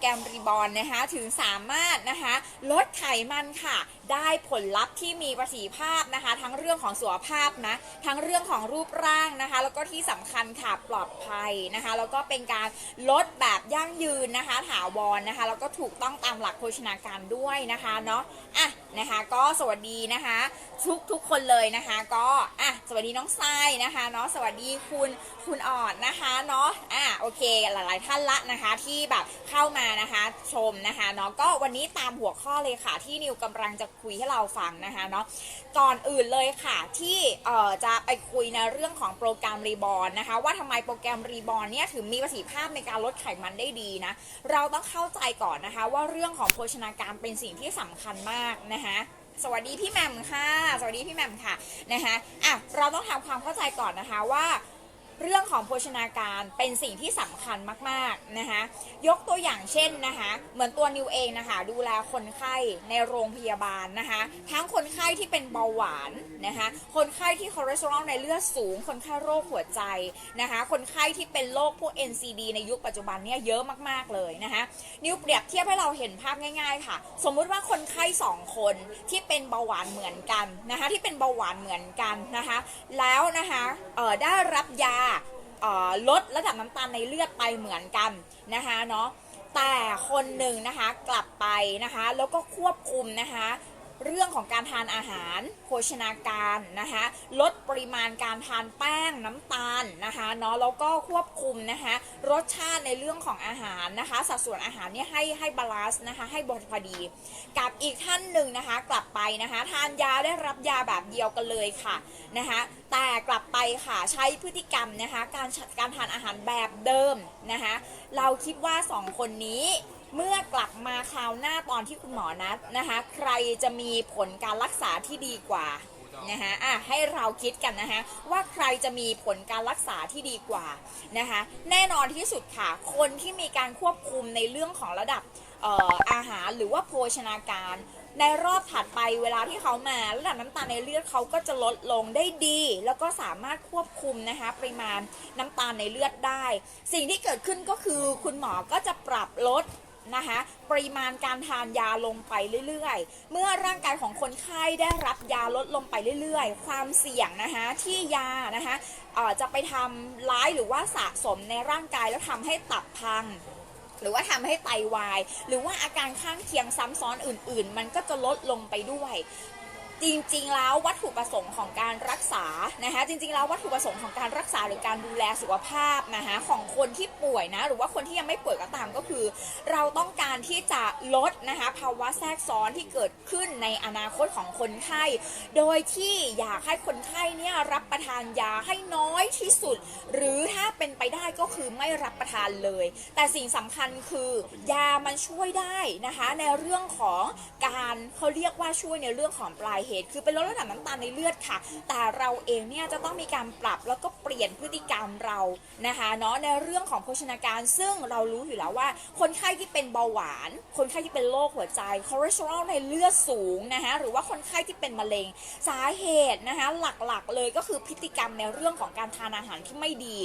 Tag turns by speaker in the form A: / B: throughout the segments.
A: แกรมรีบอร์นนะคะถึงสามารถนะคะลดไขมันค่ะ ได้ผลลัพธ์ที่มีประสิทธิภาพนะคะ ทั้งเรื่องของสุขภาพนะทั้งเรื่องของรูปร่างนะคะ แล้วก็ที่สำคัญค่ะปลอดภัยนะคะ แล้วก็เป็นการลดแบบยั่งยืนนะคะ ถาวรนะคะ แล้วก็ถูกต้องตามหลักโภชนาการด้วยนะคะเนาะอะนะคะก็สวัสดีนะคะทุกทุกคนเลยนะคะ ก็อะสวัสดีน้องทรายนะคะเนาะสวัสดีคุณคุณออนนะคะเนาะอะโอเคหลาย ๆ ท่านละนะคะที่แบบเข้ามานะคะชมนะคะเนาะก็วันนี้ตามหัวข้อเลยค่ะ ที่นิวกำลังจะคุยให้เราฟังนะคะเนาะก่อนอื่นเลยค่ะที่เอ่อจะไปคุยในเรื่องของโปรแกรมรีบอ n นะคะ ว่าทำไมโปรแกรมรีบอ n เนี่ยถึงมีประสิทธิภาพในการลดไขมันได้ดีนะ เราต้องเข้าใจก่อนนะคะ ว่าเรื่องของโภชนาการเป็นสิ่งที่สำคัญมากนะคะสวัสดีพี่แหม่มค่ะ สวัสดีพี่แหม่มค่ะนะคะอะ เราต้องทำความเข้าใจก่อนนะคะว่า เรื่องของโภชนาการเป็นสิ่งที่สำคัญมากๆนะคะยกตัวอย่างเช่นนะคะเหมือนตัวนิวเองนะคะดูแลคนไข้ในโรงพยาบาลนะคะทั้งคนไข้ที่เป็นเบาหวานนะคะคนไข้ที่คอเลสเตอรอลในเลือดสูง คนไข้โรคหัวใจนะคะคนไข้ที่เป็นโรคพวก NCD ในยุคปัจจุบันเนี่ยเยอะมากๆเลยนะคะนิวเปรียบเทียบให้เราเห็นภาพง่าย ๆ ค่ะ สมมุติว่าคนไข้สองคนที่เป็นเบาหวานเหมือนกันนะคะที่เป็นเบาหวานเหมือนกันนะคะแล้วนะคะได้รับยาลดระดับน้ำตาลในเลือดไปเหมือนกันนะคะเนาะแต่คนหนึ่งนะคะกลับไปนะคะแล้วก็ควบคุมนะคะ เรื่องของการทานอาหารโภชนาการนะคะลดปริมาณการทานแป้งน้ำตาลนะคะเนาะแล้วก็ควบคุมนะคะรสชาติในเรื่องของอาหารนะคะสัดส่วนอาหารเนี่ยให้ให้บาลานซ์นะคะให้บพอดี กับอีกท่านหนึ่งนะคะกลับไปนะคะทานยาได้รับยาแบบเดียวกันเลยค่ะนะคะแต่กลับไปค่ะใช้พฤติกรรมนะคะการการทานอาหารแบบเดิมนะคะเราคิดว่าสองคนนี้ เมื่อกลับมาคราวหน้าตอนที่คุณหมอนัดนะคะ ใครจะมีผลการรักษาที่ดีกว่านะคะอะให้เราคิดกันนะคะว่าใครจะมีผลการรักษาที่ดีกว่านะคะแน่นอนที่สุดค่ะ คนที่มีการควบคุมในเรื่องของระดับอออาหารหรือว่าโภชนาการ ในรอบถัดไปเวลาที่เขามาระดับน้ำตาลในเลือดเขาก็จะลดลงได้ดี แล้วก็สามารถควบคุมนะคะปริมาณน้ำตาลในเลือดได้ สิ่งที่เกิดขึ้นก็คือคุณหมอก็จะปรับลด นะคะปริมาณการทานยาลงไปเรื่อยๆ เมื่อร่างกายของคนไข้ได้รับยาลดลงไปเรื่อยๆ ความเสี่ยงนะคะที่ยานะคะจะไปทำร้ายหรือว่าสะสมในร่างกายแล้วทำให้ตับพังหรือว่าทำให้ไตวาย หรือว่าอาการข้างเคียงซ้ำซ้อนอื่น ๆ มันก็จะลดลงไปด้วย จริงๆ แล้ววัตถุประสงค์ของการรักษานะคะจริงๆ แล้ววัตถุประสงค์ของการรักษาหรือการดูแลสุขภาพนะคะของคนที่ป่วยนะหรือว่าคนที่ยังไม่ป่วยก็ตามก็คือ เราต้องการที่จะลดนะคะภาวะแทรกซ้อนที่เกิดขึ้นในอนาคตของคนไข้ โดยที่อยากให้คนไข้เนี่ยรับประทานยาให้น้อยที่สุด หรือถ้าเป็นไปได้ก็คือไม่รับประทานเลย แต่สิ่งสำคัญคือยามันช่วยได้นะคะในเรื่องของการเขาเรียกว่าช่วยในเรื่องของปลายเหตุ คือเป็นลดระดับน้ำตาลในเลือดค่ะ แต่เราเองเนี่ยจะต้องมีการปรับแล้วก็เปลี่ยนพฤติกรรมเรานะคะเนาะในเรื่องของโภชนาการซึ่งเรารู้อยู่แล้วว่า คนไข้ที่เป็นเบาหวาน คนไข้ที่เป็นโรคหัวใจคอเลสเตอรอลในเลือดสูงนะคะหรือว่าคนไข้ที่เป็นมะเร็งสาเหตุนะคะหลักๆเลยก็คือพฤติกรรมในเรื่องของการทานอาหารที่ไม่ดี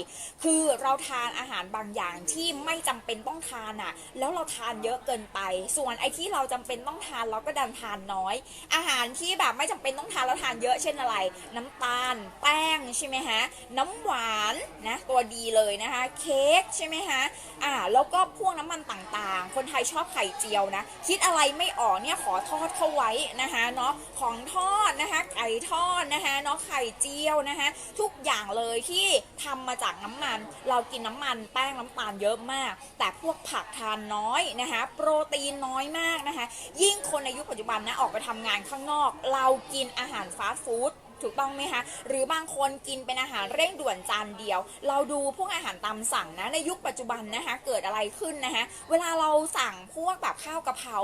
A: คือเราทานอาหารบางอย่างที่ไม่จำเป็นต้องทานอะแล้วเราทานเยอะเกินไป ส่วนไอ้ที่เราจำเป็นต้องทานเราก็ดันทานน้อย อาหารที่แบบไม่จำเป็นต้องทานแล้วทานเยอะเช่นอะไร น้ำตาล แป้งใช่ไหมฮะน้ำหวานนะตัวดีเลยนะคะ เค้กใช่ไหมฮะอ่าแล้วก็พวกน้ำมันต่างๆ คนไทยชอบไข่เจียวนะ คิดอะไรไม่ออกเนี่ยขอทอดเข้าไว้นะคะเนาะของทอดนะคะไก่ทอดนะคะเนาะไข่เจียวนะคะทุกอย่างเลยที่ทำมาจากน้ำมัน เรากินน้ำมันแป้งน้ำตาลเยอะมาก แต่พวกผักทานน้อยนะคะโปรตีนน้อยมากนะคะยิ่งคนในยุคปัจจุบันนะออกไปทำงานข้างนอกเราากินอาหารฟาสต์ฟู้ดถูกต้องไหมคะ หรือบางคนกินเป็นอาหารเร่งด่วนจานเดียว เราดูพวกอาหารตามสั่งนะ ในยุคปัจจุบันนะคะ เกิดอะไรขึ้นนะคะ เวลาเราสั่งพวกแบบข้าวกะเพรา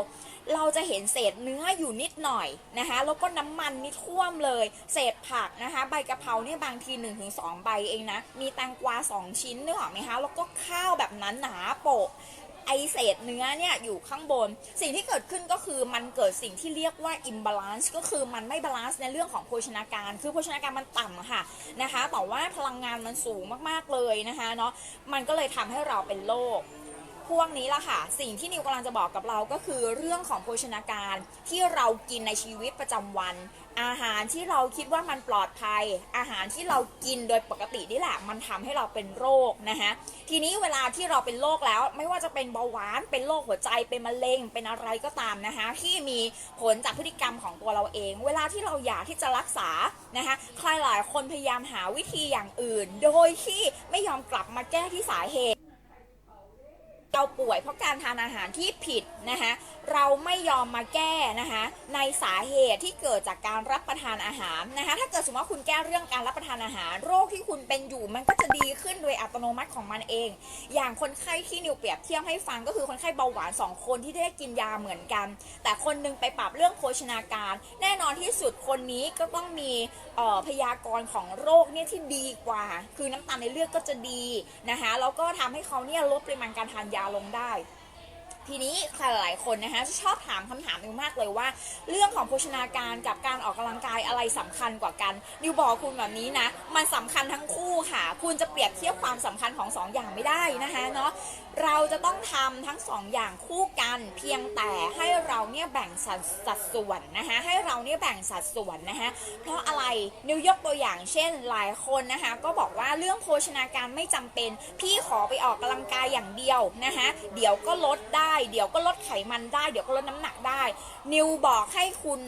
A: เราจะเห็นเศษเนื้ออยู่นิดหน่อยนะคะ แล้วก็น้ำมันนี่ท่วมเลย เศษผักนะคะ ใบกะเพราเนี่ยบางที1-2ใบเองนะ มีแตงกวา 2 ชิ้นนึกออกไหมคะ แล้วก็ข้าวแบบนั้นหนาโปะ ไอเศษเนื้อเนี่ยอยู่ข้างบน สิ่งที่เกิดขึ้นก็คือมันเกิดสิ่งที่เรียกว่า imbalance ก็คือมันไม่บาลานซ์ในเรื่องของโภชนาการ คือโภชนาการมันต่ำค่ะนะคะแต่ว่าพลังงานมันสูงมากๆเลยนะคะเนาะมันก็เลยทำให้เราเป็นโรคพวกนี้ละค่ะ สิ่งที่นิวกำลังจะบอกกับเราก็คือเรื่องของโภชนาการที่เรากินในชีวิตประจำวัน อาหารที่เราคิดว่ามันปลอดภัย อาหารที่เรากินโดยปกตินี่แหละ มันทำให้เราเป็นโรคนะคะทีนี้เวลาที่เราเป็นโรคแล้ว ไม่ว่าจะเป็นเบาหวานเป็นโรคหัวใจเป็นมะเร็งเป็นอะไรก็ตามนะคะที่มีผลจากพฤติกรรมของตัวเราเอง เวลาที่เราอยากที่จะรักษานะคะใครหลายคนพยายามหาวิธีอย่างอื่น โดยที่ไม่ยอมกลับมาแก้ที่สาเหตุ เราป่วยเพราะการทานอาหารที่ผิดนะคะเราไม่ยอมมาแก้นะคะในสาเหตุที่เกิดจากการรับประทานอาหารนะคะถ้าเกิดสมมติว่าคุณแก้เรื่องการรับประทานอาหาร โรคที่คุณเป็นอยู่มันก็จะดีขึ้นโดยอัตโนมัติของมันเอง อย่างคนไข้ที่นิวเปรียบเทียบให้ฟังก็คือคนไข้เบาหวานสองคนที่ได้กินยาเหมือนกัน แต่คนหนึงไปปรับเรื่องโภชนาการ แน่นอนที่สุดคนนี้ก็ต้องมีออพยากรณ์ของโรคเนี่ยที่ดีกว่า คือน้ำตาลในเลือดก็จะดีนะคะแล้วก็ทำให้เขาเนี่ยลดปริมาณการทานยาลงได้ ทีนี้ใครหลายคนนะคะชอบถามคำถามนิวมากเลยว่า เรื่องของโภชนาการกับการออกกำลังกายอะไรสำคัญกว่ากันนิวบอกคุณแบบนี้นะ มันสำคัญทั้งคู่ค่ะ คุณจะเปรียบเทียบความสำคัญของสองอย่างไม่ได้นะคะเนาะเราจะต้องทำทั้งสองอย่างคู่กันเพียงแต่ให้เราเนี่ยแบ่งสัดสัดส่วนนะคะให้เราเนี่ยแบ่งสัดส่วนนะคะเพราะอะไรนิวยกตัวอย่างเช่น หลายคนนะคะก็บอกว่าเรื่องโภชนาการไม่จำเป็น พี่ขอไปออกกำลังกายอย่างเดียวนะคะเดี๋ยวก็ลดได้ได้เดี๋ยวก็ลดไขมันได้ เดี๋ยวก็ลดน้ำหนักได้ นิวบอกให้คุณ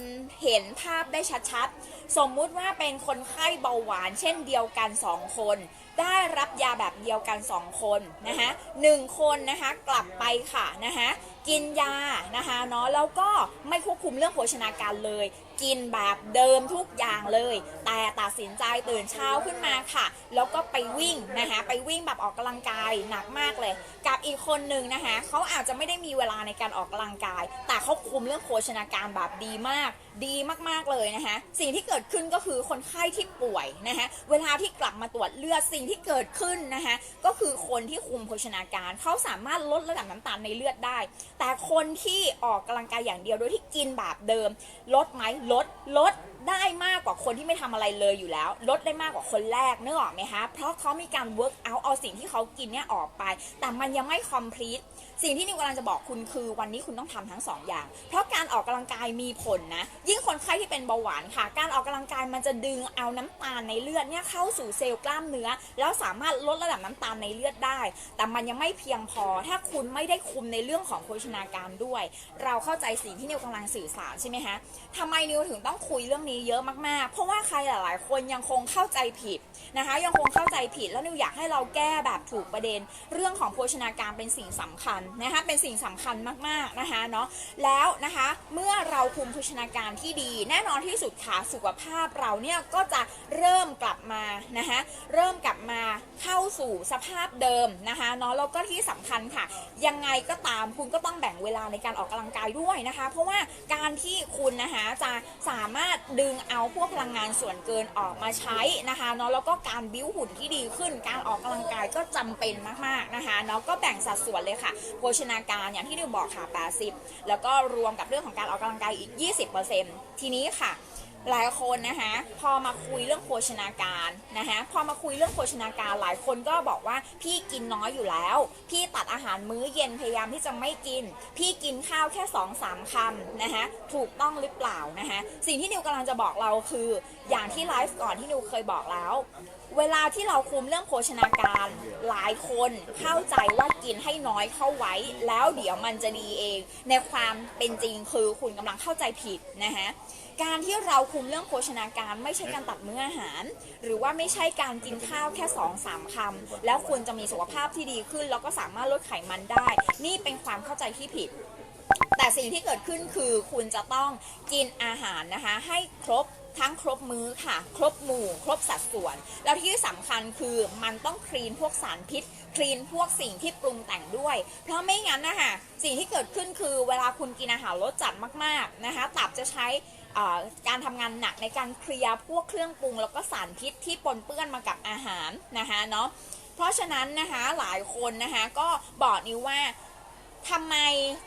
A: เห็นภาพได้ชัดๆ สมมุติว่าเป็นคนไข้เบาหวานเช่นเดียวกัน 2 คน ได้รับยาแบบเดียวกัน 2 คนนะคะหนึ่งคนนะคะกลับไปค่ะนะคะกินยานะคะเนาะแล้วก็ไม่ควบคุมเรื่องโภชนาการเลย กินแบบเดิมทุกอย่างเลย แต่ตัดสินใจตื่นเช้าขึ้นมาค่ะ แล้วก็ไปวิ่งนะคะไปวิ่งแบบออกกำลังกายหนักมากเลย กับอีกคนหนึ่งนะคะเขาอาจจะไม่ได้มีเวลาในการออกกำลังกาย แต่เขาคุมเรื่องโภชนาการแบบดีมาก ดีมากๆเลยนะคะสิ่งที่เกิดขึ้นก็คือคนไข้ที่ป่วยนะคะเวลาที่กลับมาตรวจเลือดสิ่งที่เกิดขึ้นนะคะก็คือคนที่คุมโภชนาการเขาสามารถลดระดับน้ำตาลในเลือดได้ แต่คนที่ออกกำลังกายอย่างเดียวโดยที่กินแบบเดิม ลดไหมลดลด ได้มากกว่าคนที่ไม่ทำอะไรเลยอยู่แล้ว ลดได้มากกว่าคนแรกนึกออกไหมคะเพราะเขามีการ work out เอาสิ่งที่เขากินเนี่ยออกไป แต่มันยังไม่ complete สิ่งที่นิวกำลังจะบอกคุณคือวันนี้คุณต้องทำทั้งสองอย่าง เพราะการออกกำลังกายมีผลนะ ยิ่งคนไข้ที่เป็นเบาหวานค่ะ การออกกำลังกายมันจะดึงเอาน้ำตาลในเลือดเนี่ยเข้าสู่เซลล์กล้ามเนื้อ แล้วสามารถลดระดับน้ำตาลในเลือดได้ แต่มันยังไม่เพียงพอ ถ้าคุณไม่ได้คุมในเรื่องของโภชนาการด้วย เราเข้าใจสิ่งที่นิวกำลังสื่อสารใช่ไหมคะทำไมนิวถึงต้องคุยเรื่องนี้เยอะมากๆ เพราะว่าใครหลาย ๆ คนยังคงเข้าใจผิดนะคะ ยังคงเข้าใจผิดแล้วนิวอยากให้เราแก้แบบถูกประเด็น เรื่องของโภชนาการเป็นสิ่งสำคัญนะคะเป็นสิ่งสำคัญมากๆนะคะเนาะแล้วนะคะเมื่อเราคุมโภชนาการที่ดี แน่นอนที่สุดค่ะสุขภาพเราเนี่ยก็จะเริ่มกลับมานะคะเริ่มกลับมาเข้าสู่สภาพเดิมนะคะเนาะแล้วก็ที่สำคัญค่ะ ยังไงก็ตามคุณก็ต้องแบ่งเวลาในการออกกำลังกายด้วยนะคะ เพราะว่าการที่คุณนะคะจะสามารถดึงเอาพวกพลังงานส่วนเกินออกมาใช้นะคะเนาะแล้วก็การบิ้วหุ่นที่ดีขึ้น การออกกำลังกายก็จำเป็นมากๆนะคะเนาะก็แบ่งสัดส่วนเลยค่ะโภชนาการอย่างที่ดิวบอกค่ะ 80 แล้วก็รวมกับเรื่องของการออกกำลังกายอีก 20%ทีนี้ค่ะ หลายคนนะคะพอมาคุยเรื่องโภชนาการนะคะพอมาคุยเรื่องโภชนาการหลายคนก็บอกว่าพี่กินน้อยอยู่แล้ว พี่ตัดอาหารมื้อเย็นพยายามที่จะไม่กิน พี่กินข้าวแค่2อสามคำนะคะถูกต้องหรือเปล่านะคะสิ่งที่นิวกำลังจะบอกเราคือ อย่างที่ไลฟ์ก่อนที่นิวเคยบอกแล้ว เวลาที่เราคุมเรื่องโภชนาการหลายคนเข้าใจว่ากินให้น้อยเข้าไว้ แล้วเดี๋ยวมันจะดีเอง ในความเป็นจริงคือคุณกำลังเข้าใจผิดนะคะ การที่เราคุมเรื่องโภชนาการไม่ใช่การตัดมื้ออาหาร หรือว่าไม่ใช่การกินข้าวแค่2อสามคำแล้วคุณจะมีสุขภาพที่ดีขึ้น แล้วก็สามารถลดไขมันได้ นี่เป็นความเข้าใจที่ผิด แต่สิ่งที่เกิดขึ้นคือคุณจะต้องกินอาหารนะคะ ให้ครบทั้งครบมื้อค่ะ ครบหมู่ ครบสัดส่วน แล้วที่สำคัญคือมันต้องคลีนพวกสารพิษ คลีนพวกสิ่งที่ปรุงแต่งด้วย เพราะไม่งั้นนะคะสิ่งที่เกิดขึ้นคือเวลาคุณกินอาหารรสจัดมากๆนะคะ ตับจะใช้ การทำงานหนักในการเคลียร์พวกเครื่องปรุง แล้วก็สารพิษที่ปนเปื้อนมากับอาหารนะคะเนาะเพราะฉะนั้นนะคะหลายคนนะคะก็บอกนิวว่า ทำไม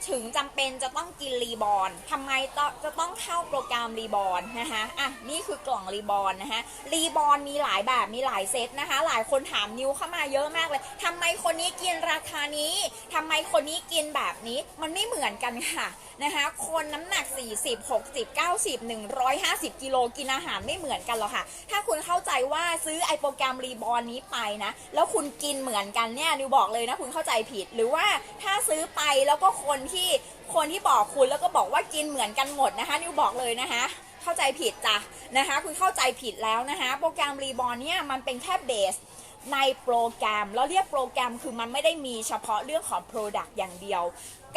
A: ถึงจำเป็นจะต้องกินรีบอร์นทำไมจะต้องเข้าโปรแกรมรีบอร์นนะคะอะนี่คือกล่องรีบอร์นนะคะรีบอร์นมีหลายแบบมีหลายเซตนะคะ หลายคนถามนิวเข้ามาเยอะมากเลยทำไมคนนี้กินราคานี้ทำไมคนนี้กินแบบนี้มันไม่เหมือนกันค่ะนะคะคนน้ำหนัก 40 60 90 150 กิโลกินอาหารไม่เหมือนกันหรอกค่ะ ถ้าคุณเข้าใจว่าซื้อไอโปรแกรมรีบอร์นนี้ไปนะ แล้วคุณกินเหมือนกันเนี่ยนิวบอกเลยนะคุณเข้าใจผิดหรือว่าถ้าซื้อไปแล้วก็คนที่คนที่บอกคุณแล้วก็บอกว่ากินเหมือนกันหมดนะคะนิวบอกเลยนะคะ เข้าใจผิดจ้ะนะคะ คุณเข้าใจผิดแล้วนะคะ โปรแกรมรีบอร์นเนี่ยมันเป็นแค่เบสในโปรแกรม แล้วเรียกโปรแกรมคือมันไม่ได้มีเฉพาะเรื่องของ Product อย่างเดียว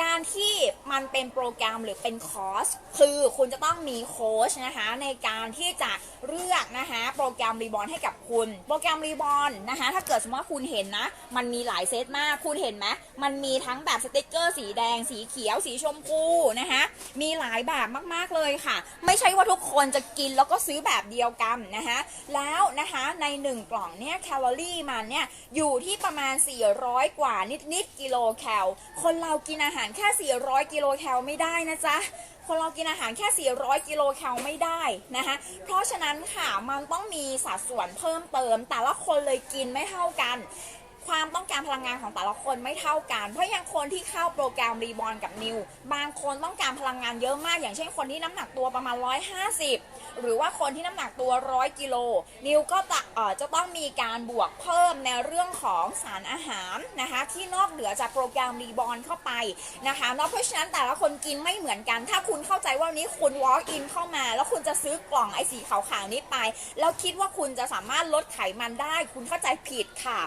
A: การที่มันเป็นโปรแกรมหรือเป็นคอร์สคือคุณจะต้องมีโค้ชนะคะในการที่จะเลือกนะคะโปรแกรมรีบอร์นให้กับคุณ โปรแกรมรีบอร์นนะคะถ้าเกิดสมมติว่าคุณเห็นนะ มันมีหลายเซตมากคุณเห็นไหมมันมีทั้งแบบสติกเกอร์สีแดง สีเขียว สีชมพูนะคะมีหลายแบบมากๆเลยค่ะ ไม่ใช่ว่าทุกคนจะกินแล้วก็ซื้อแบบเดียวกันนะคะแล้วนะคะใน 1 กล่องเนี่ยแคลอรี่มันเนี่ยอยู่ที่ประมาณ 400 กว่านิดๆกิโลแคลคนเรากินอาหารแค่ 400 กิโลแคลไม่ได้นะจ๊ะ คนเรากินอาหารแค่ 400 กิโลแคลไม่ได้นะคะ เพราะฉะนั้นค่ะ มันต้องมีสัดส่วนเพิ่มเติม แต่ละคนเลยกินไม่เท่ากัน ความต้องการพลังงานของแต่ละคนไม่เท่ากัน เพราะอย่างคนที่เข้าโปรแกรมรีบอ n กับนิว บางคนต้องการพลังงานเยอะมาก อย่างเช่นคนที่น้ำหนักตัวประมาณ 150 หรือว่าคนที่น้ำหนักตัว 100 กิโล นิวก็จะเอ่อจะต้องมีการบวกเพิ่มในเรื่องของสารอาหารนะคะที่นอกเหนือจากโปรแกรมรีบอ n เข้าไปนะคะเนาะเพราะฉะนั้นแต่ละคนกินไม่เหมือนกัน ถ้าคุณเข้าใจว่านนี้คุณ walk in เข้ามา แล้วคุณจะซื้อกล่องไอ้สีขาวๆนี้ไป แล้วคิดว่าคุณจะสามารถลดไขมันได้ คุณเข้าใจผิดค่ะ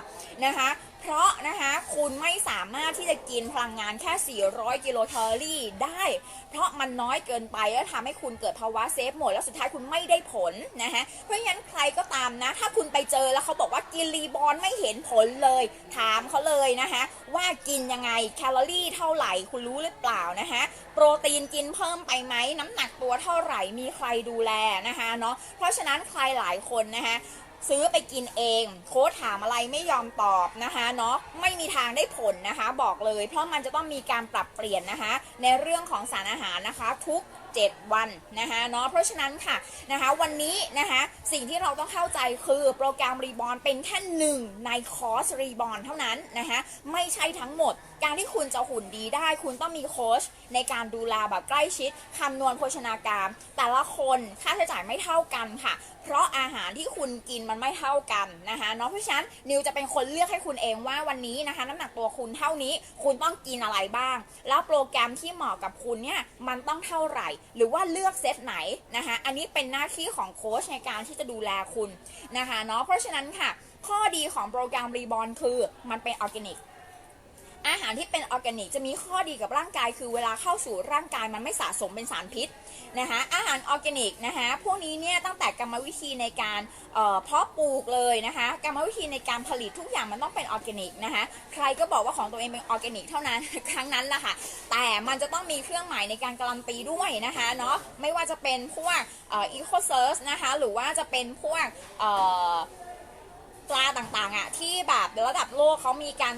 A: นะคะเพราะนะคะคุณไม่สามารถที่จะกินพลังงานแค่ 400 กิโลแคลอรี่ได้ เพราะมันน้อยเกินไปแล้วทำให้คุณเกิดภาวะเซฟหมด แล้วสุดท้ายคุณไม่ได้ผลนะคะเพราะฉะนั้นใครก็ตามนะ ถ้าคุณไปเจอแล้วเขาบอกว่ากินรีบอนไม่เห็นผลเลย ถามเขาเลยนะคะว่ากินยังไงแคลอรี่เท่าไหร่คุณรู้หรือเปล่านะคะโปรตีนกินเพิ่มไปไหมน้ำหนักตัวเท่าไหร่มีใครดูแลนะคะเนาะเพราะฉะนั้นใครหลายคนนะคะ ซื้อไปกินเอง โค้ดถามอะไรไม่ยอมตอบนะคะเนาะไม่มีทางได้ผลนะคะ บอกเลย เพราะมันจะต้องมีการปรับเปลี่ยนนะคะ ในเรื่องของสารอาหารนะคะ ทุก 7 วันนะคะเนาะเพราะฉะนั้นค่ะนะคะ วันนี้นะคะสิ่งที่เราต้องเข้าใจคือโปรแกรมรีบอ n เป็นแค่หนึ่งในคอร์สรีบอ n เท่านั้นนะคะไม่ใช่ทั้งหมด การที่คุณจะหุ่นดีได้ คุณต้องมีโค้ชในการดูแลแบบใกล้ชิดคำนวณโภชนาการ แต่ละคนค่าใช้จ่ายไม่เท่ากันค่ะ เพราะอาหารที่คุณกินมันไม่เท่ากันนะคะเนาะเพราะฉะนั้นนิวจะเป็นคนเลือกให้คุณเองว่าวันนี้นะคะน้ำหนักตัวคุณเท่านี้ คุณต้องกินอะไรบ้าง แล้วโปรแกรมที่เหมาะกับคุณเนี่ยมันต้องเท่าไหร่ หรือว่าเลือกเซตไหนนะคะอันนี้เป็นหน้าที่ของโค้ชในการที่จะดูแลคุณนะคะเนาะเพราะฉะนั้นค่ะ ข้อดีของโปรแกรมรีบอ n คือมันเป็นออร์แกนิก อาหารที่เป็นออร์แกนิกจะมีข้อดีกับร่างกาย คือเวลาเข้าสู่ร่างกายมันไม่สะสมเป็นสารพิษนะคะอาหารออร์แกนิกนะคะพวกนี้เนี่ยตั้งแต่กรรมวิธีในการเพาะปลูกเลยนะคะกรรมวิธีในการผลิตทุกอย่างมันต้องเป็นออร์แกนิกนะคะใครก็บอกว่าของตัวเองเป็นออร์แกนิกเท่านั้น ครั้งนั้นแหละค่ะ แต่มันจะต้องมีเครื่องหมายในการการันตีด้วยนะคะเนาะไม่ว่าจะเป็นพวกอีโคเซิร์สนะคะหรือว่าจะเป็นพวกอ ปลาต่างๆอะที่แบบระดับโลกเขามีการ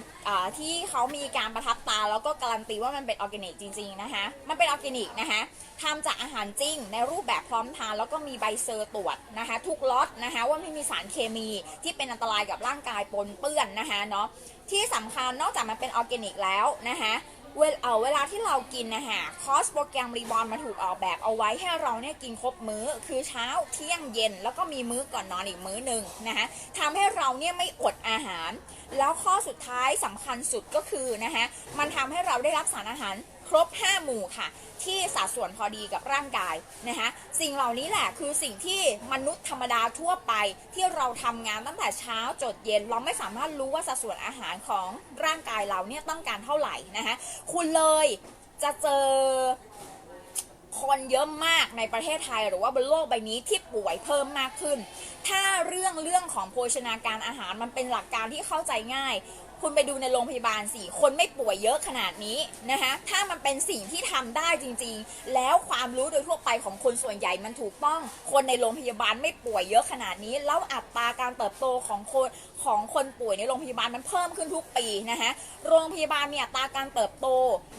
A: ที่เขามีการประทับตา แล้วก็การันตีว่ามันเป็นออร์แกนิกจริงๆนะคะมันเป็นออร์แกนิกนะคะทำจากอาหารจริงในรูปแบบพร้อมทานแล้วก็มีใบเซอร์ตรวจนะคะทุกล็อตนะคะว่าไม่มีสารเคมีที่เป็นอันตรายกับร่างกายปนเปื้อนนะคะเนาะที่สำคัญนอกจากมันเป็นออร์แกนิกแล้วนะคะ เวลเเวลาที่เรากินนะฮะคอสโปรแกรมรีบอลมาถูกออกแบบเอาไว้ให้เราเนี่ยกินครบมื้อ คือเช้าเที่ยงเย็นแล้วก็มีมื้อก่อนนอนอีกมื้อหนึ่งนะคะทำให้เราเนี่ยไม่อดอาหาร แล้วข้อสุดท้ายสำคัญสุดก็คือนะคะมันทำให้เราได้รับสารอาหาร รบ 5 หมู่ค่ะ ที่สัดส่วนพอดีกับร่างกายนะคะสิ่งเหล่านี้แหละคือสิ่งที่มนุษย์ธรรมดาทั่วไปที่เราทำงานตั้งแต่เช้าจดเย็น เราไม่สามารถรู้ว่าสัดส่วนอาหารของร่างกายเราเนี่ยต้องการเท่าไหร่นะคะคุณเลยจะเจอคนเยอะมากในประเทศไทยหรือว่าบนโลกใบนี้ที่ป่วยเพิ่มมากขึ้น ถ้าเรื่องเรื่องของโภชนาการอาหารมันเป็นหลักการที่เข้าใจง่าย คุณไปดูในโรงพยาบาลสี่คนไม่ป่วยเยอะขนาดนี้นะคะถ้ามันเป็นสิ่งที่ทำได้จริง ๆ แล้วความรู้โดยทั่วไปของคนส่วนใหญ่มันถูกต้อง คนในโรงพยาบาลไม่ป่วยเยอะขนาดนี้ แล้วอัตราการเติบโตของคนของคนป่วยในโรงพยาบาลมันเพิ่มขึ้นทุกปีนะคะโรงพยาบาลมีอัตราการเติบโต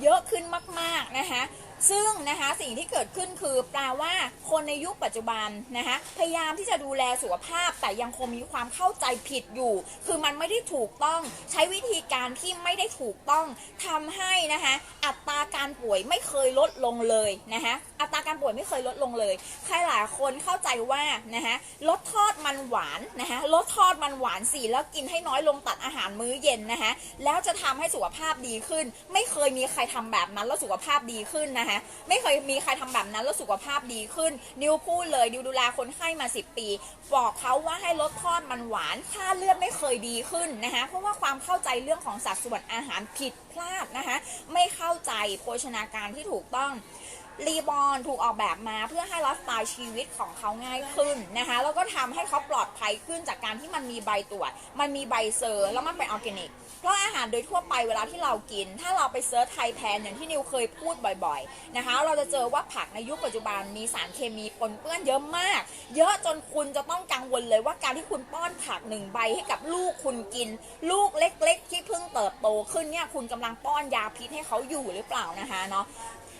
A: เยอะขึ้นมากๆนะคะ ซึ่งนะคะสิ่งที่เกิดขึ้นคือแปลว่าคนในยุคปัจจุบันนะคะพยายามที่จะดูแลสุขภาพ แต่ยังคงมีความเข้าใจผิดอยู่ คือมันไม่ได้ถูกต้องใช้วิธีการที่ไม่ได้ถูกต้องทำให้นะคะอัตราการป่วยไม่เคยลดลงเลยนะคะ อัตราการป่วยไม่เคยลดลงเลย ใครหลายคนเข้าใจว่านะคะลดทอดมันหวานนะคะลดทอดมันหวานสิแล้วกินให้น้อยลงตัดอาหารมื้อเย็นนะคะแล้วจะทำให้สุขภาพดีขึ้น ไม่เคยมีใครทำแบบนั้นแล้วสุขภาพดีขึ้นนะคะไม่เคยมีใครทำแบบนั้นแล้วสุขภาพดีขึ้น นิวพูดเลยนิวดูแลคนไข้มา 10 ปี บอกเขาว่าให้ลดทอดมันหวาน ค่าเลือดไม่เคยดีขึ้นนะคะเพราะว่าความเข้าใจเรื่องของสัดส่วนอาหารผิดพลาดนะคะไม่เข้าใจโภชนาการที่ถูกต้อง รีบอลถูกออกแบบมาเพื่อให้ไลฟ์สไตล์ชีวิตของเขาง่ายขึ้นนะคะ แล้วก็ทำให้เขาปลอดภัยขึ้นจากการที่มันมีใบตรวจ มันมีใบเซอร์ แล้วมันเป็นออร์แกนิก เพราะอาหารโดยทั่วไปเวลาที่เรากิน ถ้าเราไปเซิร์ชไทยแพนอย่างที่นิวเคยพูดบ่อยๆนะคะ เราจะเจอว่าผักในยุคปัจจุบันมีสารเคมีปนเปื้อนเยอะมาก เยอะจนคุณจะต้องกังวลเลยว่าการที่คุณป้อนผักหนึ่งใบให้กับลูกคุณกิน ลูกเล็ก ๆ ที่เพิ่งเติบโตขึ้นเนี่ยคุณกำลังป้อนยาพิษให้เขาอยู่หรือเปล่านะคะเนาะ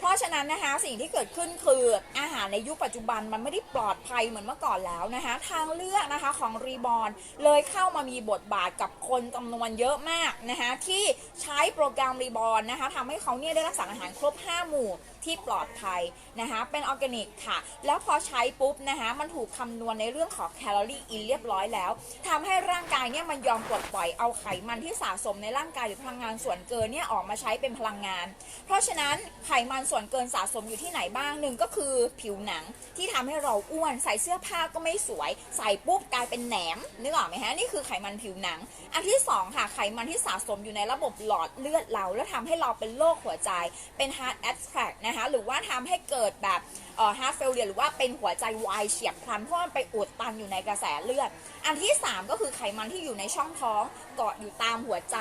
A: เพราะฉะนั้นนะคะสิ่งที่เกิดขึ้นคืออาหารในยุคปัจจุบันมันไม่ได้ปลอดภัยเหมือนเมื่อก่อนแล้วนะคะทางเลือกนะคะของรีบอลเลยเข้ามามีบทบาทกับคนจำนวนเยอะมากนะคะที่ใช้โปรแกรมรีบอลนะคะทำให้เขาเนี่ยได้รับสารอาหารครบ 5 หมู่ ที่ปลอดภัยนะคะเป็นออร์แกนิกค่ะ แล้วพอใช้ปุ๊บนะคะมันถูกคำนวณในเรื่องของแคลอรี่อินเรียบร้อยแล้วทำให้ร่างกายเนี่ยมันยอมปลดปล่อยเอาไขมันที่สะสมในร่างกายหรือพลังงานส่วนเกินเนี่ยออกมาใช้เป็นพลังงาน เพราะฉะนั้นไขมันส่วนเกินสะสมอยู่ที่ไหนบ้างหนึ่งก็คือผิวหนังที่ทำให้เราอ้วนใส่เสื้อผ้าก็ไม่สวย ใส่ปุ๊บกลายเป็นแหนมนึกออกไหมฮะนี่คือไขมันผิวหนัง อันที่สองค่ะไขมันที่สะสมอยู่ในระบบหลอดเลือดเรา แล้วทำให้เราเป็นโรคหัวใจเป็น heart attack นะคะหรือว่าทำให้เกิดแบบเอ่อ heart failure หรือว่าเป็นหัวใจวายเฉียบพลันเพราะมันไปอุดตันอยู่ในกระแสเลือด อันที่ 3 ก็คือไขมันที่อยู่ในช่องท้องเกาะอยู่ตามหัวใจ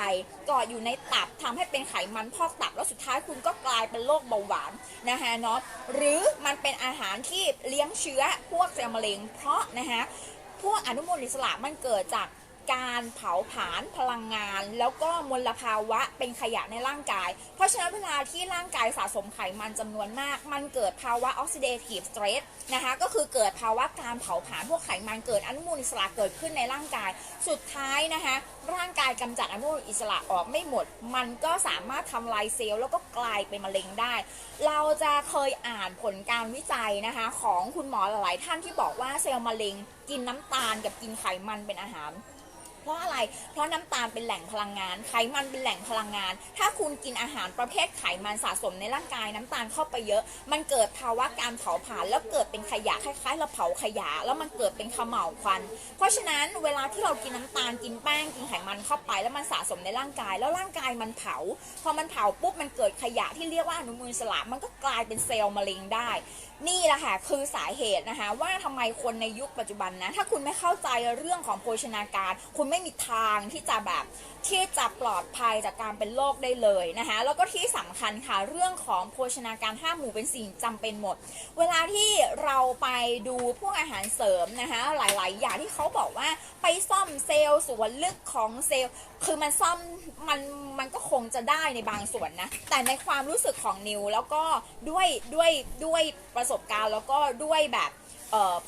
A: เกาะอยู่ในตับทำให้เป็นไขมันพอกตับแล้วสุดท้ายคุณก็กลายเป็นโรคเบาหวานนะคะเนาะหรือมันเป็นอาหารที่เลี้ยงเชื้อพวกเซลล์มะเร็งเพราะนะคะพวกอนุมูลอิสระมันเกิดจาก การเผาผลาญพลังงาน แล้วก็มลภาวะเป็นขยะในร่างกาย เพราะฉะนั้นเวลาที่ร่างกายสะสมไขมันจำนวนมาก มันเกิดภาวะออกซิเดทีฟสเตรสนะคะก็คือเกิดภาวะการเผาผลาญพวกไขมันเกิดอนุมูลอิสระเกิดขึ้นในร่างกาย สุดท้ายนะคะร่างกายกำจัดอนุมูลอิสระออกไม่หมด มันก็สามารถทำลายเซลล์แล้วก็กลายเป็นมะเร็งได้ เราจะเคยอ่านผลการวิจัยนะคะของคุณหมอหลายๆท่านที่บอกว่าเซลล์มะเร็ง กินน้ำตาลกับกินไขมันเป็นอาหาร เพราะอะไร เพราะน้ำตาลเป็นแหล่งพลังงาน ไขมันเป็นแหล่งพลังงาน ถ้าคุณกินอาหารประเภทไขมันสะสมในร่างกายน้ำตาลเข้าไปเยอะ มันเกิดภาวะการเผาผลาญแล้วเกิดเป็นขยะคล้ายๆเราเผาขยะ แล้วมันเกิดเป็นขม่าวควัน เพราะฉะนั้นเวลาที่เรากินน้ำตาลกินแป้งกินไขมันเข้าไป แล้วมันสะสมในร่างกาย แล้วร่างกายมันเผา พอมันเผาปุ๊บมันเกิดขยะที่เรียกว่าอนุมูลสระมันก็กลายเป็นเซลล์มะเร็งได้นี่แหละค่ะคือสาเหตุนะคะว่าทำไมคนในยุคปัจจุบันนะถ้าคุณไม่เข้าใจเรื่องของโภชนาการ คุณไม่มีทางที่จะแบบ ที่จะปลอดภัยจากการเป็นโรคได้เลยนะคะแล้วก็ที่สำคัญค่ะเรื่องของโภชนาการห้าหมู่เป็นสิ่งจำเป็นหมด เวลาที่เราไปดูพวกอาหารเสริมนะคะหลาย ๆ อย่างที่เขาบอกว่าไปซ่อมเซลล์ส่วนลึกของเซลล์ คือมันซ่อมมันมันก็คงจะได้ในบางส่วนนะแต่ในความรู้สึกของนิวแล้วก็ด้วยด้วยด้วยประสบการณ์แล้วก็ด้วยแบบ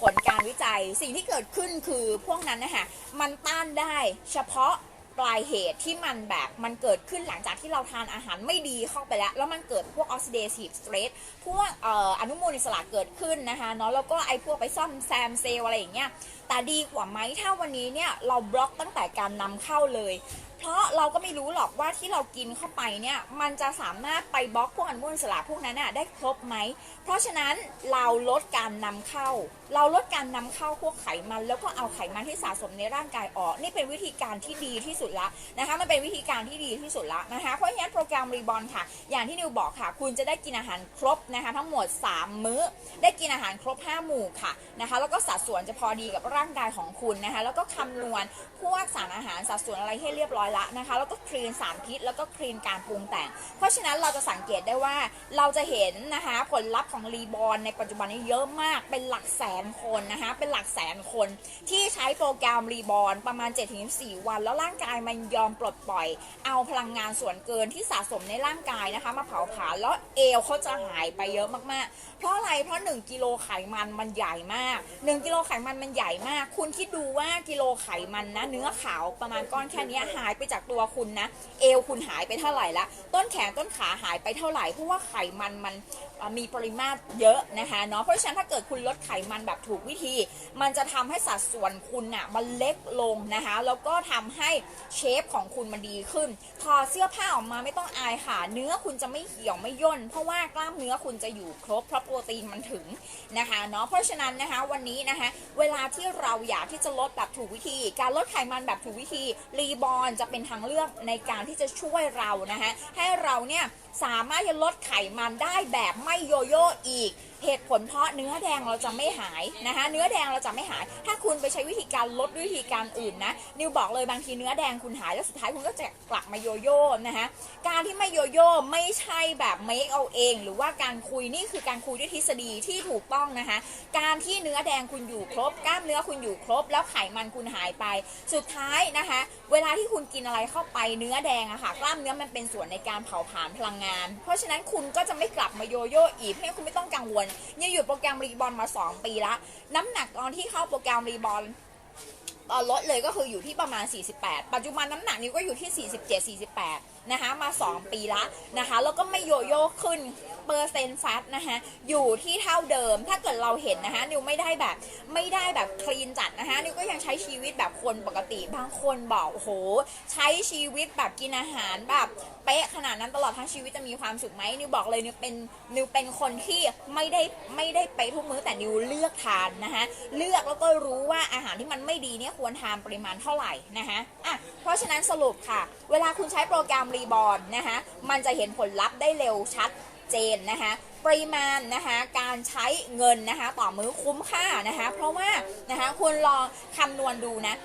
A: ผลการวิจัยสิ่งที่เกิดขึ้นคือพวกนั้นนะคะมันต้านได้เฉพาะ ปลายเหตุที่มันแบบมันเกิดขึ้นหลังจากที่เราทานอาหารไม่ดีเข้าไปแล้ว แล้วมันเกิดพวกออกซิเดทีฟสเตรสพวกออนุมูลอิสระเกิดขึ้นนะคะเนาะแล้วก็ไอพวกไปซ่อมแซมเซลล์อะไรอย่างเงี้ยแต่ดีกว่าไหมถ้าวันนี้เนี่ยเราบล็อกตั้งแต่การนำเข้าเลย เพราะเราก็ไม่รู้หรอกว่าที่เรากินเข้าไปเนี่ยมันจะสามารถไปบล็อกพวกอนุมูลอิสระพวกนั้นน่ะได้ครบไหมเพราะฉะนั้นเราลดการนำเข้าเราลดการนำเข้าพวกไขมัน แล้วก็เอาไขมันที่สะสมในร่างกายออก นี่เป็นวิธีการที่ดีที่สุดละนะคะมันเป็นวิธีการที่ดีที่สุดละนะคะเพราะฉะนั้นโปรแกรมรีบอลค่ะ อย่างที่นิวบอกค่ะ คุณจะได้กินอาหารครบนะคะทั้งหมด 3 มื้อ ได้กินอาหารครบ 5 หมู่ค่ะนะคะแล้วก็สัดส่วนจะพอดีกับร่างกายของคุณนะคะแล้วก็คำนวณพวกสารอาหารสัดส่วนอะไรให้เรียบร้อยแล้วละนะคะแล้วก็คลีนสารพิษแล้วก็คลีนการปรุงแต่ง เพราะฉะนั้นเราจะสังเกตได้ว่าเราจะเห็นนะคะผลลัพธ์ของรีบอลในปัจจุบันนี้เยอะมากเป็นหลักแสนนคนนะคะเป็นหลักแสนคนที่ใช้โปรแกรมรีบอลประมาณ 7-4 วัน แล้วร่างกายมันยอมปลดปล่อย เอาพลังงานส่วนเกินที่สะสมในร่างกายนะคะ มาเผาผลาญแล้วเอวเขาจะหายไปเยอะมากๆ เพราะอะไรเพราะ 1 กิโลไขมันมันใหญ่มาก 1 กิโลไขมันมันใหญ่มาก คุณคิดดูว่ากิโลไขมันนะ เนื้อขาวประมาณก้อนแค่นี้หายไปจากตัวคุณนะ เอวคุณหายไปเท่าไหร่ละต้นแขนต้นขาหายไปเท่าไหร่เพราะว่าไขมันมันมีปริมาตรเยอะนะคะเนาะเพราะฉะนั้นถ้าเกิดคุณลดไขมันแบบถูกวิธี มันจะทำให้สัดส่วนคุณน่ะมันเล็กลงนะคะ แล้วก็ทำให้เชฟของคุณมันดีขึ้นถอดเสื้อผ้าออกมาไม่ต้องอายค่ะ เนื้อคุณจะไม่เหี่ยวไม่ย่น เพราะว่ากล้ามเนื้อคุณจะอยู่ครบเพราะโปรตีนมันถึงนะคะเนาะเพราะฉะนั้นนะคะวันนี้นะคะเวลาที่เราอยากที่จะลดแบบถูกวิธี การลดไขมันแบบถูกวิธีรีบอลจะเป็นทางเลือกในการที่จะช่วยเรานะคะให้เราเนี่ย สามารถจะลดไขมันได้แบบไม่โยโย่อีก เหตุผลเพราะเนื้อแดงเราจะไม่หายนะคะ เนื้อแดงเราจะไม่หาย ถ้าคุณไปใช้วิธีการลดด้วยวิธีการอื่นนะ นิวบอกเลยบางทีเนื้อแดงคุณหายแล้วสุดท้ายคุณก็จะกลับมาโยโย่นะคะการที่ไม่โยโย่ไม่ใช่แบบเมคเอาเอง หรือว่าการคุยนี่คือการคุยด้วยทฤษฎีที่ถูกต้องนะคะ การที่เนื้อแดงคุณอยู่ครบกล้ามเนื้อคุณอยู่ครบ แล้วไขมันคุณหายไป สุดท้ายนะคะ เวลาที่คุณกินอะไรเข้าไปเนื้อแดงอะค่ะ กล้ามเนื้อมันเป็นส่วนในการเผาผลาญพลังงานเพราะฉะนั้นคุณก็จะไม่กลับมาโยโย่อีกเพราะคุณไม่ต้องกังวลยังอยู่โปรแกรมรีบอลมา 2 ปีละ น้ำหนักตอนที่เข้าโปรแกรมรีบอลตอนลดเลยก็คืออยู่ที่ประมาณ 48 ปัจจุบันน้ำหนักนิ้วก็อยู่ที่ 47 48 นะคะ มา 2 ปีละนะคะ แล้วก็ไม่โยโย่ขึ้น เปอร์เซ็นต์แฟตนะคะอยู่ที่เท่าเดิม ถ้าเกิดเราเห็นนะคะ นิวไม่ได้แบบ ไม่ได้แบบคลีนจัดนะคะ นิวก็ยังใช้ชีวิตแบบคนปกติ บางคนบอก โอ้โห ใช้ชีวิตแบบกินอาหารแบบ เป๊ะขนาดนั้นตลอดทั้งชีวิตจะมีความสุขไหมนิวบอกเลยนิวเป็นนิวเป็นคนที่ไม่ได้ไม่ได้ไปทุกมื้อแต่นิวเลือกทานนะคะเลือกแล้วก็รู้ว่าอาหารที่มันไม่ดีเนี่ยควรทานปริมาณเท่าไหร่นะคะอะเพราะฉะนั้นสรุปค่ะ เวลาคุณใช้โปรแกรมรีบอร์นะคะมันจะเห็นผลลัพธ์ได้เร็วชัดเจนนะคะปริมาณนะคะการใช้เงินนะคะต่อมื้อคุ้มค่านะคะเพราะว่านะคะคุณลองคำนวณดูนะ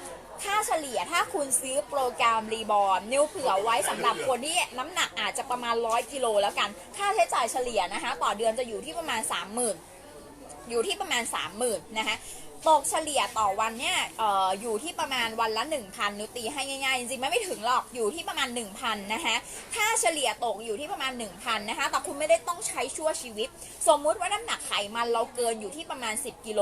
A: ค่าเฉลี่ยถ้าคุณซื้อโปรแกรมรีบอร์นนิวเผื่อไว้สำหรับคนที่น้ำหนักอาจจะประมาณ 100 กิโลแล้วกัน ค่าใช้จ่ายเฉลี่ยนะคะ ต่อเดือนจะอยู่ที่ประมาณ 30,000 อยู่ที่ประมาณ 30,000นะคะ ตกเฉลี่ยต่อวันเนี่ยอออยู่ที่ประมาณวันละ 1,000นุตีให้ง่ายๆจริงๆไม่ถึงหรอกอยู่ที่ประมาณ 1,000นะคะค่าเฉลี่ยตกอยู่ที่ประมาณ 1,000นะคะแต่คุณไม่ได้ต้องใช้ชั่วชีวิต สมมุติว่าน้ำหนักไขมันเราเกินอยู่ที่ประมาณ 10กิโล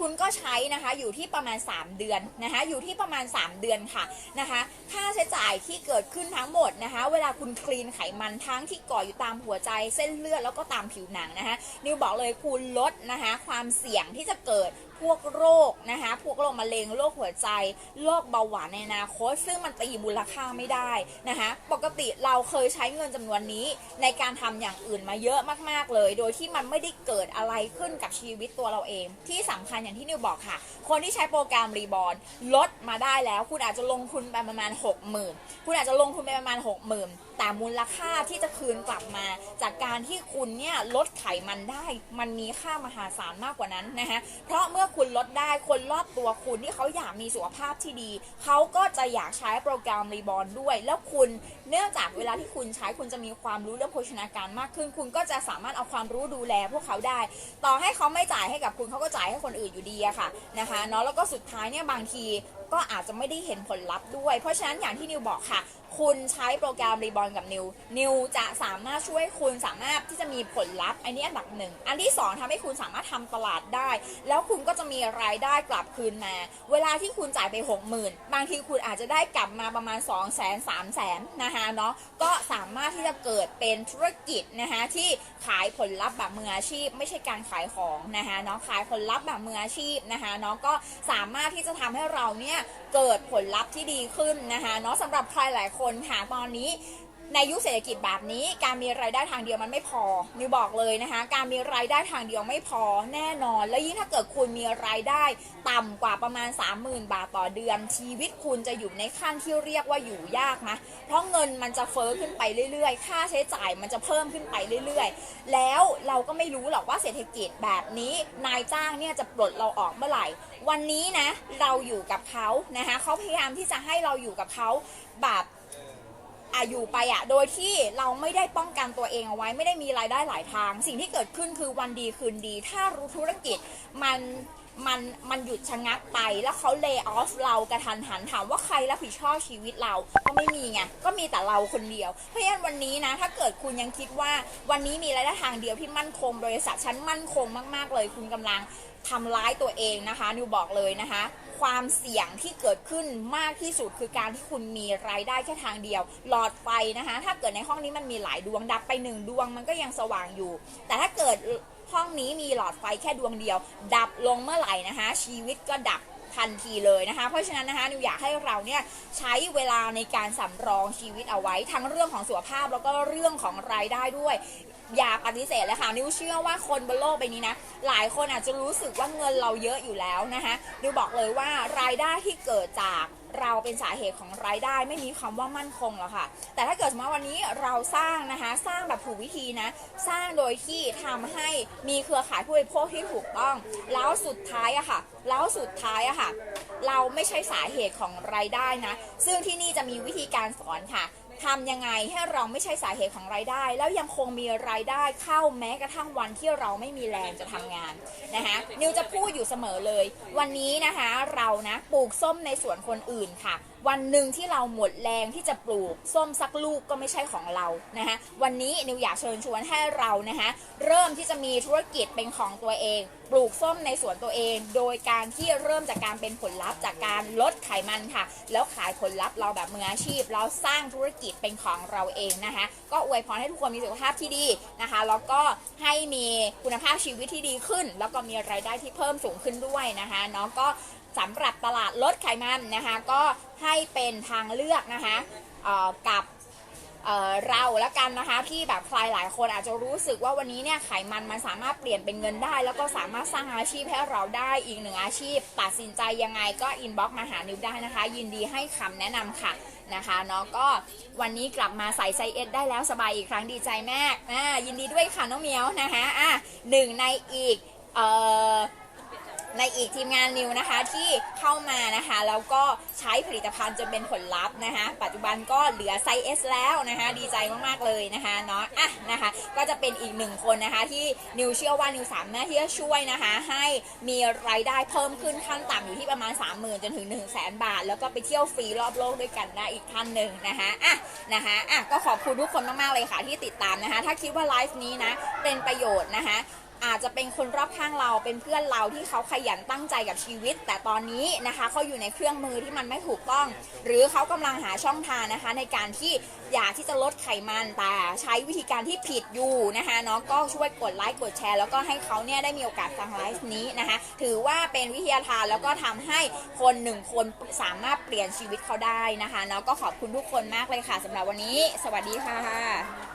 A: คุณก็ใช้นะคะอยู่ที่ประมาณ 3 เดือนนะคะอยู่ที่ประมาณ 3 เดือนค่ะนะคะค่าใช้จ่ายที่เกิดขึ้นทั้งหมดนะคะ เวลาคุณคลีนไขมันทั้งที่ก่ออยู่ตามหัวใจเส้นเลือดแล้วก็ตามผิวหนังนะคะนิวบอกเลยคุณลดนะคะความเสี่ยงที่จะเกิดพวกโรโรคนะคะพวกโรคมะเร็งโรคหัวใจโรคเบาหวานในอนาคตซึ่งมันตีมูลค่าไม่ได้นะคะปกติเราเคยใช้เงินจำนวนนี้ในการทำอย่างอื่นมาเยอะมากๆเลย โดยที่มันไม่ได้เกิดอะไรขึ้นกับชีวิตตัวเราเอง ที่สำคัญอย่างที่นิวบอกค่ะ คนที่ใช้โปรแกรมรีบอร์นลดมาได้แล้ว คุณอาจจะลงทุนไปประมาณ 60,000 คุณอาจจะลงทุนไปประมาณ 60,000 แต่มูลค่าที่จะคืนกลับมา จากการที่คุณเนี่ยลดไขมันได้ มันมีค่ามหาศาลมากกว่านั้นนะคะเพราะเมื่อคุณลดได้คนรอบตัวคุณที่เขาอยากมีสุขภาพที่ดี เขาก็จะอยากใช้โปรแกรมรีบอนด้วย แล้วคุณเนื่องจากเวลาที่คุณใช้คุณจะมีความรู้เรื่องโภชนาการมากขึ้น คุณก็จะสามารถเอาความรู้ดูแลพวกเขาได้ ต่อให้เขาไม่จ่ายให้กับคุณเขาก็จ่ายให้คนอื่นอยู่ดีอะค่ะนะคะเนาะแล้วก็สุดท้ายเนี่ยบางที ก็อาจจะไม่ได้เห็นผลลัพธ์ด้วย เพราะฉะนั้นอย่างที่นิวบอกค่ะ คุณใช้โปรแกรมรีบอลกับนิว นิวจะสามารถช่วยคุณสามารถที่จะมีผลลัพธ์อันนี้อันดับหนึ่ง อันที่สองทำให้คุณสามารถทำตลาดได้ แล้วคุณก็จะมีรายได้กลับคืนมา เวลาที่คุณจ่ายไป 6 0,000 บางทีคุณอาจจะได้กลับมาประมาณ 2 0 0 0 0 0 3 0 0 0นะคะเนาะ ก็สามารถที่จะเกิดเป็นธุรกิจนะคะที่ขายผลลัพธ์แบบมืออาชีพ ไม่ใช่การขายของนะคะเนาะ ขายผลลัพธ์แบบมืออาชีพนะคะเนาะ ก็สามารถที่จะทำให้เราเนี่ยเกิดผลลัพธ์ที่ดีขึ้นนะคะเนาะสำหรับใครหลายคนค่ะตอนนี้ ในยุคเศรษฐกิจแบบนี้ การมีรายได้ทางเดียวมันไม่พอนิวบอกเลยนะคะ การมีรายได้ทางเดียวไม่พอแน่นอน แล้วยิ่งถ้าเกิดคุณมีรายได้ต่ำกว่าประมาณ 30,000 บาทต่อเดือน ชีวิตคุณจะอยู่ในขั้นที่เรียกว่าอยู่ยากนะเพราะเงินมันจะเฟ้อขึ้นไปเรื่อยๆ ค่าใช้จ่ายมันจะเพิ่มขึ้นไปเรื่อยๆ แล้วเราก็ไม่รู้หรอกว่าเศรษฐกิจแบบนี้นายจ้างเนี่ยจะปลดเราออกเมื่อไหร่ วันนี้นะเราอยู่กับเขานะคะเขาพยายามที่จะให้เราอยู่กับเขาแบบ อาอยู่ไปอะโดยที่เราไม่ได้ป้องกันตัวเองเอาไว้ ไม่ได้มีรายได้หลายทาง สิ่งที่เกิดขึ้นคือวันดีคืนดี ถ้ารู้ธุรกิจมันมันมันหยุดชะงักไปแล้วเขาเล y off เรากระทันหันถามว่าใครรับผิดชอบชีวิตเราก็ไม่มีไงก็มีแต่เราคนเดียว เพราะฉะนั้นวันนี้นะ ถ้าเกิดคุณยังคิดว่าวันนี้มีรายได้ทางเดียวที่มั่นคง บริษัทฉันมั่นคงมาก ๆ เลยคุณกำลังทำร้ายตัวเองนะคะนิวบอกเลยนะคะ ความเสี่ยงที่เกิดขึ้นมากที่สุดคือการที่คุณมีรายได้แค่ทางเดียว หลอดไฟนะคะ ถ้าเกิดในห้องนี้มันมีหลายดวงดับไปหนึ่งดวงมันก็ยังสว่างอยู่ แต่ถ้าเกิดห้องนี้มีหลอดไฟแค่ดวงเดียว ดับลงเมื่อไหร่นะคะ ชีวิตก็ดับ ทันทีเลยนะคะ เพราะฉะนั้นนะคะนิวอยากให้เราเนี่ยใช้เวลาในการสำรองชีวิตเอาไว้ ทั้งเรื่องของสุขภาพแล้วก็เรื่องของรายได้ด้วยอย่าปฏิเสธเลยค่ะนิวเชื่อว่าคนบนโลกใบนี้นะ หลายคนอาจจะรู้สึกว่าเงินเราเยอะอยู่แล้วนะคะนิวบอกเลยว่ารายได้ที่เกิดจาก เราเป็นสาเหตุของรายได้ไม่มีคำว่ามั่นคงหรอกค่ะ แต่ถ้าเกิดสมมติว่าวันนี้เราสร้างนะคะสร้างแบบถูกวิธีนะ สร้างโดยที่ทำให้มีเครือข่ายผู้บริโภคที่ถูกต้อง แล้วสุดท้ายอะค่ะ แล้วสุดท้ายอะค่ะ เราไม่ใช่สาเหตุของรายได้นะ ซึ่งที่นี่จะมีวิธีการสอนค่ะ ทำยังไงให้เราไม่ใช่สาเหตุของรายได้ แล้วยังคงมีรายได้เข้าแม้กระทั่งวันที่เราไม่มีแรงจะทำงานนะคะนิวจะพูดอยู่เสมอเลย วันนี้นะคะเรานะปลูกส้มในสวนคนอื่นค่ะวันหนึ่งที่เราหมดแรงที่จะปลูกส้มสักลูกก็ไม่ใช่ของเรานะคะวันนี้นิวอยากเชิญชวนให้เรานะคะเริ่มที่จะมีธุรกิจเป็นของตัวเอง ปลูกส้มในสวนตัวเอง โดยการที่เริ่มจากการเป็นผลลัพธ์จากการลดไขมันค่ะ แล้วขายผลลัพธ์เราแบบมืออาชีพแล้วสร้างธุรกิจเป็นของเราเองนะคะ ก็อวยพรให้ทุกคนมีสุขภาพที่ดีนะคะแล้วก็ให้มีคุณภาพชีวิตที่ดีขึ้น แล้วก็มีรายได้ที่เพิ่มสูงขึ้นด้วยนะคะเนาะก็ สำหรับตลาดลดไขมันนะคะ ก็ให้เป็นทางเลือกนะคะกับเเราแล้วกันนะคะที่แบบใครหลายคนอาจจะรู้สึกว่าวันนี้เนี่ยไขมันมันสามารถเปลี่ยนเป็นเงินได้ แล้วก็สามารถสร้างอาชีพให้เราได้อีกหนึ่งอาชีพ ตัดสินใจยังไงก็อินบ็อกมาหานิวได้นะคะ ยินดีให้คำแนะนำค่ะนะคะเนาะก็วันนี้กลับมาใส่ไซเอสได้แล้วสบายอีกครั้งดีใจมากอ่ายินดีด้วยค่ะน้องเมียวนะคะอะหนึ่งในอีกเอ่อ ในอีกทีมงานนิวนะคะที่เข้ามานะคะแล้วก็ใช้ผลิตภัณฑ์จนเป็นผลลัพธ์นะคะ ปัจจุบันก็เหลือไซส์ S แล้วนะคะ ดีใจมากๆเลยนะคะเนาะอะนะคะ ก็จะเป็นอีกหนึ่งคนนะคะ ที่นิวเชื่อว่านิวสามารถที่จะช่วยนะคะ ให้มีรายได้เพิ่มขึ้นขั้นต่ำอยู่ที่ประมาณ 3 0,000จนถึง1 0 0 0 0แบาท แล้วก็ไปเที่ยวฟรีรอบโลกด้วยกันได้อีกท่านหนึ่งนะคะอะนะคะอะก็ขอบคุณทุกคนมากๆเลยค่ะที่ติดตามนะคะ ถ้าคิดว่าไลฟ์นี้นะเป็นประโยชน์นะคะ อาจจะเป็นคนรอบข้างเราเป็นเพื่อนเราที่เขาขยันตั้งใจกับชีวิต แต่ตอนนี้นะคะเขาอยู่ในเครื่องมือที่มันไม่ถูกต้อง หรือเขากำลังหาช่องทางนะคะ ในการที่อยากที่จะลดไขมันแต่ใช้วิธีการที่ผิดอยู่นะคะเนาะก็ช่วยกดไลค์กดแชร์ แล้วก็ให้เขาเนี่ยได้มีโอกาสฟังไลฟ์นี้นะคะ ถือว่าเป็นวิทยาทานแล้วก็ทำให้คนหนึ่งคนสามารถเปลี่ยนชีวิตเขาได้นะคะเนาะก็ขอบคุณทุกคนมากเลยค่ะสำหรับวันนี้ สวัสดีค่ะ